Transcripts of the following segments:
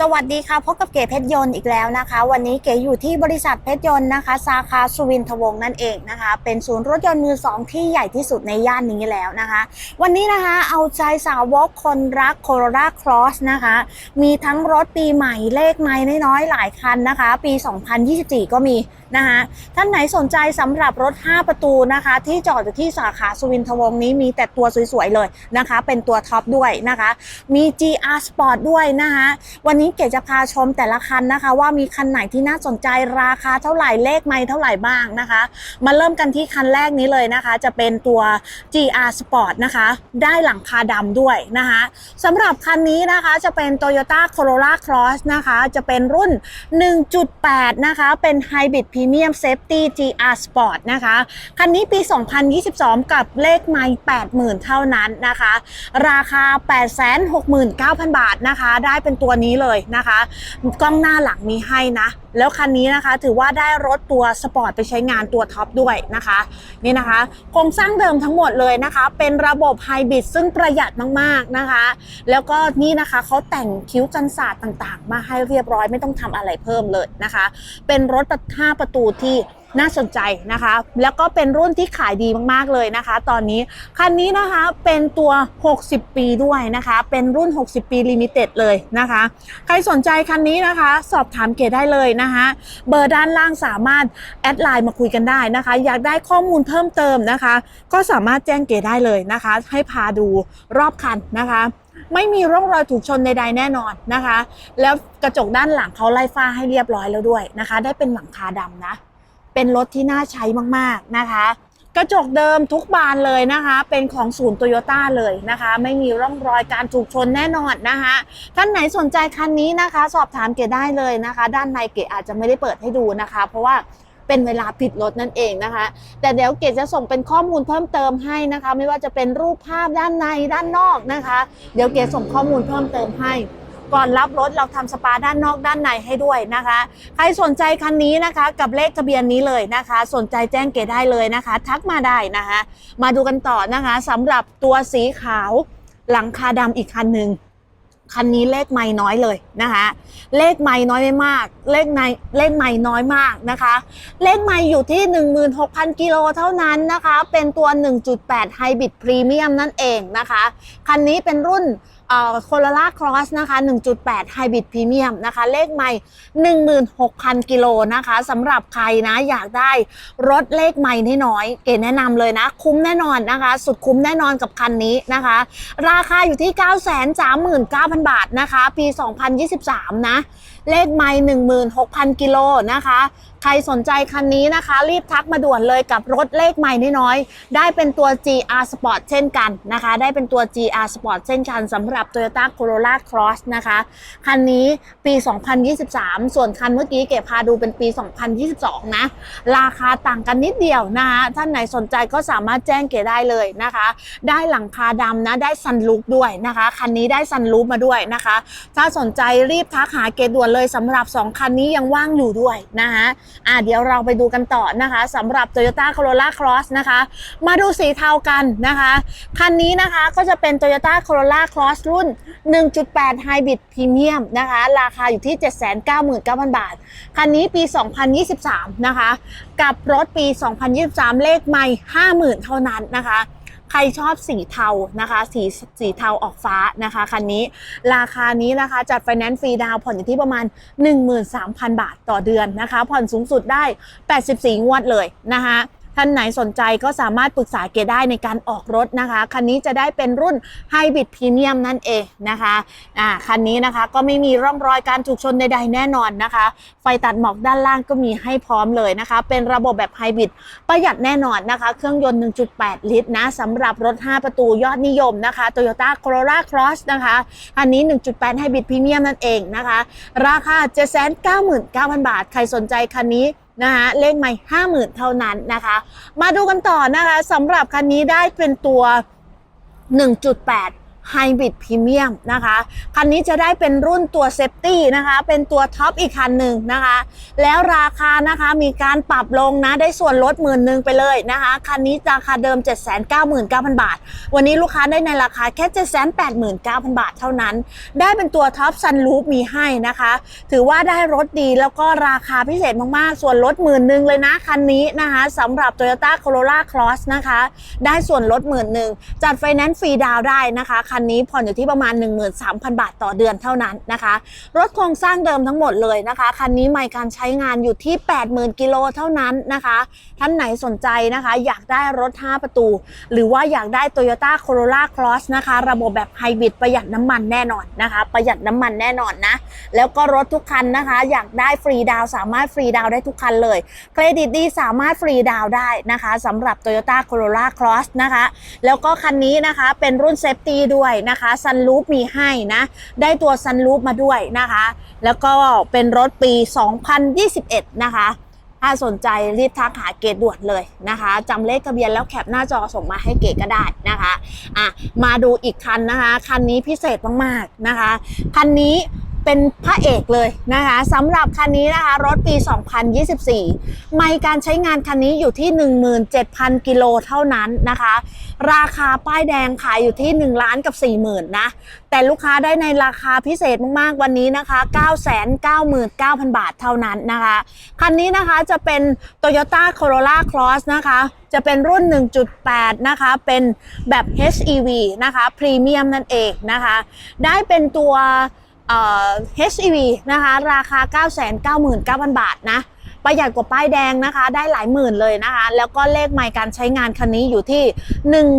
สวัสดีค่ะพบกับเก๋เพชรยนต์อีกแล้วนะคะ วันนี้เก๋อยู่ที่บริษัทเพชรยนต์นะคะ สาขาสุวินทวงศ์นั่นเองนะคะ เป็นศูนย์รถยนต์มือสองที่ใหญ่ที่สุดในย่านนี้แล้วนะคะ วันนี้นะคะเอาใจสาวกคนรักโคโร a าครอสนะคะ มีทั้งรถปีใหม่เลขใหม่น้อยๆหลายคันนะคะ ปี 2024 ก็มีนะคะท่านไหนสนใจสำหรับรถ 5 ประตูนะคะ ที่จอดอยู่ที่สาขาสุวินทวงศ์นี้มีแต่ตัวสวยๆเลยนะคะ เป็นตัวท็อปด้วยนะคะ มี GR Sport ด้วยนะคะวันนี้ี้เก๋จะพาชมแต่ละคันนะคะ ว่ามีคันไหนที่น่าสนใจราคาเท่าไหร่เลขไม่เท่าไหร่บ้างนะคะ มาเริ่มกันที่คันแรกนี้เลยนะคะ จะเป็นตัว GR Sport นะคะ ได้หลังคาดำด้วยนะคะสำหรับคันนี้นะคะจะเป็น Toyota Corolla Cross นะคะ จะเป็นรุ่น 1.8 นะคะ เป็น Hybrid Premium Safety GR Sport นะคะ คันนี้ปี 2022 กับเลขไม่80,000 เท่านั้นนะคะ ราคา 869,000 บาทนะคะ ได้เป็นตัวนี้เลยนะคะกล้องหน้าหลังมีให้นะแล้วคันนี้นะคะถือว่าได้รถตัวสปอร์ตไปใช้งานตัวท็อปด้วยนะคะนี่นะคะโครงสร้างเดิมทั้งหมดเลยนะคะ เป็นระบบไฮบริดซึ่งประหยัดมากๆนะคะ แล้วก็นี่นะคะเขาแต่งคิ้วกันศาสตร์ต่างๆ มาให้เรียบร้อยไม่ต้องทำอะไรเพิ่มเลยนะคะ เป็นรถห้าประตูที่ น่าสนใจนะคะ แล้วก็เป็นรุ่นที่ขายดีมากๆเลยนะคะ ตอนนี้คันนี้นะคะเป็นตัว 60 ปีด้วยนะคะ เป็นรุ่น 60 ปีลิมิเต็ดเลยนะคะ ใครสนใจคันนี้นะคะ สอบถามเกดได้เลยนะคะ เบอร์ด้านล่างสามารถแอดไลน์มาคุยกันได้นะคะ อยากได้ข้อมูลเพิ่มเติมนะคะ ก็สามารถแจ้งเกดได้เลยนะคะ ให้พาดูรอบคันนะคะไม่มีร่องรอยถูกชนใดๆแน่นอนนะคะ แล้วกระจกด้านหลังเขาไล่ฟ้าให้เรียบร้อยแล้วด้วยนะคะ ได้เป็นหลังคาดำนะ เป็นรถที่น่าใช้มากๆนะคะ กระจกเดิมทุกบานเลยนะคะ เป็นของศูนย์โตโยต้าเลยนะคะ ไม่มีร่องรอยการถูกชนแน่นอนนะคะท่านไหนสนใจคันนี้นะคะ สอบถามเกดได้เลยนะคะ ด้านในเกดอาจจะไม่ได้เปิดให้ดูนะคะ เพราะว่าเป็นเวลาผิดรถนั่นเองนะคะ แต่เดี๋ยวเกดจะส่งเป็นข้อมูลเพิ่มเติมให้นะคะ ไม่ว่าจะเป็นรูปภาพด้านในด้านนอกนะคะ เดี๋ยวเกดส่งข้อมูลเพิ่มเติมให้ ก่อนรับรถเราทำสปาด้านนอกด้านในให้ด้วยนะคะ ใครสนใจคันนี้นะคะ กับเลขทะเบียนนี้เลยนะคะ สนใจแจ้งเกดได้เลยนะคะ ทักมาได้นะคะ มาดูกันต่อนะคะสำหรับตัวสีขาวหลังคาดำอีกคันหนึ่งคันนี้เลขไม่น้อยเลยนะคะ เลขไม่น้อยไม่มาก เลขในเลขไม่น้อยมากนะคะ เลขไม่อยู่ที่ 16,000 กิโลเท่านั้นนะคะ เป็นตัว 1.8 Hybrid Premium นั่นเองนะคะ คันนี้เป็นรุ่นโคโรล่าครอสนะคะ 1.8 Hybrid Premium นะคะ เลขใหม่ 16,000 กิโลนะคะสำหรับใครนะอยากได้รถเลขใหม่น้อยๆเก๋แนะนำเลยนะ คุ้มแน่นอนนะคะ สุดคุ้มแน่นอนกับคันนี้นะคะ ราคาอยู่ที่ 939,000 บาทนะคะ ปี 2023 นะ เลขไม่16,000กิโลนะคะ ใครสนใจคันนี้นะคะ รีบทักมาด่วนเลยกับรถเลขใหม่น้อยๆได้เป็นตัว GR Sport เช่นกันนะคะ ได้เป็นตัว GR Sport เช่นกันสำหรับ Toyota Corolla Cross นะคะ คันนี้ปี 2023 ส่วนคันเมื่อกี้เก็บพาดูเป็นปี 2022 นะ ราคาต่างกันนิดเดียวนะคะท่านไหนสนใจก็สามารถแจ้งเก๋ได้เลยนะคะ ได้หลังคาดำนะได้ซันลูปด้วยนะคะ คันนี้ได้ซันลูปมาด้วยนะคะ ถ้าสนใจรีบทักหาเกดด่วนเลยสำหรับ 2 คันนี้ยังว่างอยู่ด้วยนะคะอะเดี๋ยวเราไปดูกันต่อนะคะสำหรับ Toyota Corolla Cross นะคะ มาดูสีเทากันนะคะ คันนี้นะคะก็จะเป็น Toyota Corolla Cross รุ่น 1.8 Hybrid Premium นะคะ ราคาอยู่ที่ 799,000 บาท คันนี้ปี 2023 นะคะ กับรถปี 2023 เลขไม่50,000 เท่านั้นนะคะ ครชอบสีเทานะคะสีสีเทาออกฟ้านะคะคันนี้ราคานี้นะคะจัดไฟแนนซ์ฟรีดาวผ่อนอยู่ที่ประมาณ 13,000 บาทต่อเดือนนะคะ ผ่อนสูงสุดได้ 84 งวดเลยนะคะ ท่านไหนสนใจก็สามารถปรึกษาเกได้ในการออกรถนะคะ คันนี้จะได้เป็นรุ่น Hybrid Premium นั่นเองนะคะอ่าคันนี้นะคะก็ไม่มีร่องรอยการถูกชนใดๆแน่นอนนะคะ ไฟตัดหมอกด้านล่างก็มีให้พร้อมเลยนะคะ เป็นระบบแบบไฮบริดประหยัดแน่นอนนะคะ เครื่องยนต์ 1.8 ลิตรนะสำหรับรถ 5 ประตูยอดนิยมนะคะ Toyota Corolla Cross นะคะอันนี้ 1.8 Hybrid Premium นั่นเองนะคะ ราคา 799,000 บาท ใครสนใจคันนี้ นะคะเลขใหม่ห้าหมื่นเท่านั้นนะคะ มาดูกันต่อนะคะสำหรับคันนี้ได้เป็นตัว 1.8 ไฮบริดพรีเมียมนะคะ คันนี้จะได้เป็นรุ่นตัวเซฟตี้นะคะ เป็นตัวท็อปอีกคันหนึ่งนะคะ แล้วราคานะคะมีการปรับลงนะ ได้ส่วนลดหมื่นหนึ่งไปเลยนะคะ คันนี้ราคาเดิม 799,000 บาท วันนี้ลูกค้าได้ในราคาแค่ 789,000 บาทเท่านั้น ได้เป็นตัวท็อปซันรูฟมีให้นะคะ ถือว่าได้รถดีแล้วก็ราคาพิเศษมากๆ ส่วนลดหมื่นหนึ่งเลยนะ คันนี้นะคะสำหรับ Toyota Corolla Cross นะคะ ได้ส่วนลดหมื่นหนึ่งจัดไฟแนนซ์ฟรีดาวได้นะคะคันนี้ผ่อนอยู่ที่ประมาณ 13,000 บาทต่อเดือนเท่านั้นนะคะ รถโครงสร้างเดิมทั้งหมดเลยนะคะ คันนี้ไม่การใช้งานอยู่ที่ 80,000 กิโลเท่านั้นนะคะ ท่านไหนสนใจนะคะ อยากได้รถ 5 ประตู หรือว่าอยากได้ Toyota Corolla Cross นะคะ ระบบแบบไฮบริดประหยัดน้ำมันแน่นอนนะคะ ประหยัดน้ำมันแน่นอนนะ แล้วก็รถทุกคันนะคะ อยากได้ฟรีดาวสามารถฟรีดาวได้ทุกคันเลยเครดิตดีสามารถฟรีดาวได้นะคะสำหรับ Toyota Corolla Cross นะคะ แล้วก็คันนี้นะคะเป็นรุ่นเซฟตี้ด้วยนะคะซันรูฟมีให้นะ ได้ตัวซันรูฟมาด้วยนะคะ แล้วก็เป็นรถปี 2021 นะคะ ถ้าสนใจรีบทักหาเกดด่วนเลยนะคะ จำเลขทะเบียนแล้วแคปหน้าจอส่งมาให้เกดก็ได้นะคะอะมาดูอีกคันนะคะ คันนี้พิเศษมากๆนะคะ คันนี้เป็นพระเอกเลยนะคะสำหรับคันนี้นะคะ รถปี 2024 ไม่การใช้งานคันนี้อยู่ที่ 17,000 กิโลเท่านั้นนะคะ ราคาป้ายแดงขายอยู่ที่ 1 ล้านกับ 40,000นะ แต่ลูกค้าได้ในราคาพิเศษมากๆวันนี้นะคะ 999,000 บาทเท่านั้นนะคะ คันนี้นะคะจะเป็น Toyota Corolla Cross นะคะ จะเป็นรุ่น 1.8 นะคะ เป็นแบบ HEV นะคะพรีเมียมนั่นเองนะคะ ได้เป็นตัวเอ่อ HEV นะคะ ราคา 999,000 บาทนะ ประหยัดกว่าป้ายแดงนะคะ ได้หลายหมื่นเลยนะคะ แล้วก็เลขไมล์การใช้งานคันนี้อยู่ที่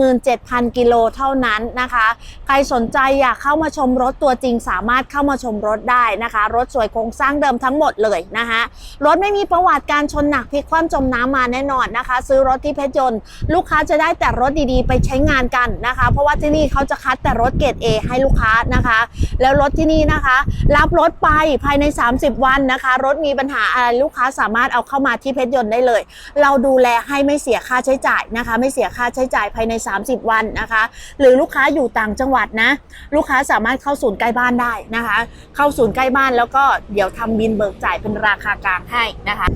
17,000 กิโลเท่านั้นนะคะ ใครสนใจอยากเข้ามาชมรถตัวจริงสามารถเข้ามาชมรถได้นะคะ รถสวยโครงสร้างเดิมทั้งหมดเลยนะคะรถไม่มีประวัติการชนหนักพลิกคว่ำจมน้ำมาแน่นอนนะคะ ซื้อรถที่เพชรยนต์ลูกค้าจะได้แต่รถดีๆ ไปใช้งานกันนะคะ เพราะว่าที่นี่เขาจะคัดแต่รถเกรด A ให้ลูกค้านะคะ แล้วรถที่นี่นะคะ รับรถไปภายใน 30 วันนะคะ รถมีปัญหาอะไรลูกค้าสามารถเอาเข้ามาที่เพชรยนต์ได้เลย เราดูแลให้ไม่เสียค่าใช้จ่ายนะคะ ไม่เสียค่าใช้จ่ายภายใน 30 วันนะคะ หรือลูกค้าอยู่ต่างจังหวัดนะ ลูกค้าสามารถเข้าศูนย์ใกล้บ้านได้นะคะ เข้าศูนย์ใกล้บ้านแล้วก็เดี๋ยวทำบินเบิกจ่ายเป็นราคากลางให้นะคะ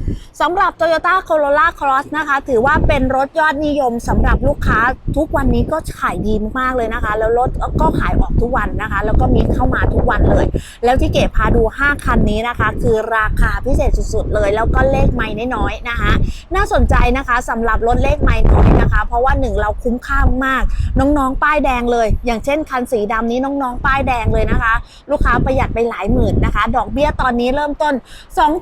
สำหรับ Toyota Corolla Cross นะคะ ถือว่าเป็นรถยอดนิยมสำหรับลูกค้าทุกวันนี้ก็ขายดีมากๆเลยนะคะ แล้วรถก็ขายออกทุกวันนะคะ แล้วก็มีเข้ามาทุกวันเลย แล้วที่เก๋พาดู 5 คันนี้นะคะ คือราคาพิเศษสุดๆเลย แล้วก็เลขไม่น้อยๆนะคะ น่าสนใจนะคะสำหรับรถเลขไม่น้อยนะคะ เพราะว่าหนึ่งเราคุ้มค่ามาก น้องๆ ป้ายแดงเลย อย่างเช่นคันสีดำนี้น้องๆ ป้ายแดงเลยนะคะ ลูกค้าประหยัดไปหลายหมื่นนะคะ ดอกเบี้ยตอนนี้เริ่มต้น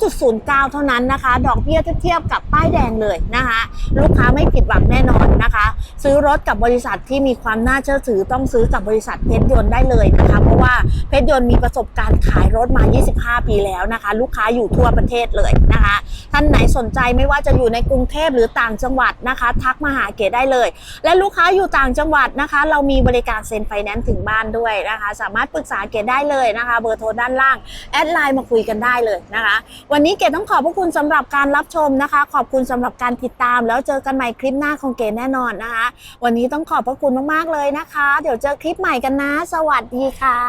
2.09 เท่านั้นนะคะ ดอกเบี้ยเทียบกับป้ายแดงเลยนะคะ ลูกค้าไม่ผิดหวังแน่นอนนะคะ ซื้อรถกับบริษัทที่มีความน่าเชื่อถือต้องซื้อกับบริษัทเพชรยนต์ได้เลยนะคะ เพราะว่าเพชรยนต์มีประสบการณ์ขายรถมา 25 ปีแล้วนะคะ ลูกค้าอยู่ทั่วประเทศเลยนะคะท่านไหนสนใจไม่ว่าจะอยู่ในกรุงเทพหรือต่างจังหวัดนะคะ ทักมาหาเก๋ได้เลย และลูกค้าอยู่ต่างจังหวัดนะคะ เรามีบริการเซ็นไฟแนนซ์ถึงบ้านด้วยนะคะ สามารถปรึกษาเก๋ได้เลยนะคะ เบอร์โทรด้านล่างแอดไลน์มาคุยกันได้เลยนะคะ วันนี้เก๋ต้องขอบพระคุณสำหรับการรับชมนะคะ ขอบคุณสำหรับการติดตาม แล้วเจอกันใหม่คลิปหน้าของเก๋แน่นอนนะคะ วันนี้ต้องขอบพระคุณมากๆเลยนะคะ เดี๋ยวเจอคลิปใหม่กันนะ สวัสดีค่ะ